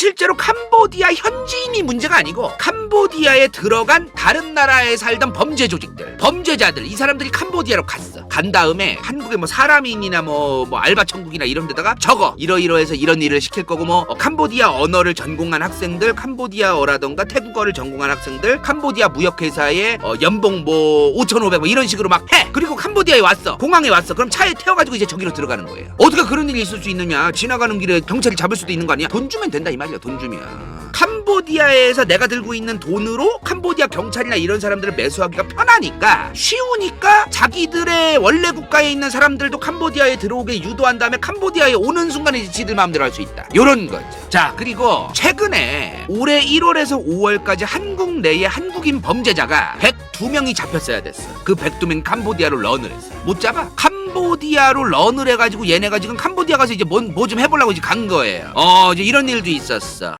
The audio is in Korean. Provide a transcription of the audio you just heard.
실제로 캄보디아 현지인이 문제가 아니고 캄보디아에 들어간 다른 나라에 살던 범죄 조직들, 범죄자들 이 사람들이 캄보디아로 갔어. 간 다음에 한국에 뭐 사람인이나 뭐, 뭐 알바 천국이나 이런 데다가 적어 이러이러해서 이런 일을 시킬 거고 뭐 어, 캄보디아 언어를 전공한 학생들, 캄보디아어라던가 태국어를 전공한 학생들, 캄보디아 무역회사에 어, 연봉 뭐 5,500 뭐 이런 식으로 막 해. 그리고 캄보디아에 왔어. 공항에 왔어. 그럼 차에 태워가지고 이제 저기로 들어가는 거예요. 어떻게 그런 일이 있을 수 있느냐? 지나가는 길에 경찰이 잡을 수도 있는 거 아니야? 돈 주면 된다 이 말 이야. 돈 주면. 캄보디아에서 내가 들고 있는 돈으로 캄보디아 경찰이나 이런 사람들을 매수하기가 편하니까 쉬우니까 자기들의 원래 국가에 있는 사람들도 캄보디아에 들어오게 유도한 다음에 캄보디아에 오는 순간에 지들 마음대로 할 수 있다. 요런 거죠. 자, 그리고 최근에 올해 1월에서 5월까지 한국 내에 한국인 범죄자가 102명이 잡혔어야 됐어. 그 102명 캄보디아로 런을 했어. 못 잡아? 캄보디아로 런을 해가지고 얘네가 지금 캄보디아 가서 이제 뭐 좀 해보려고 이제 간 거예요. 어, 이제 이런 일도 있었어.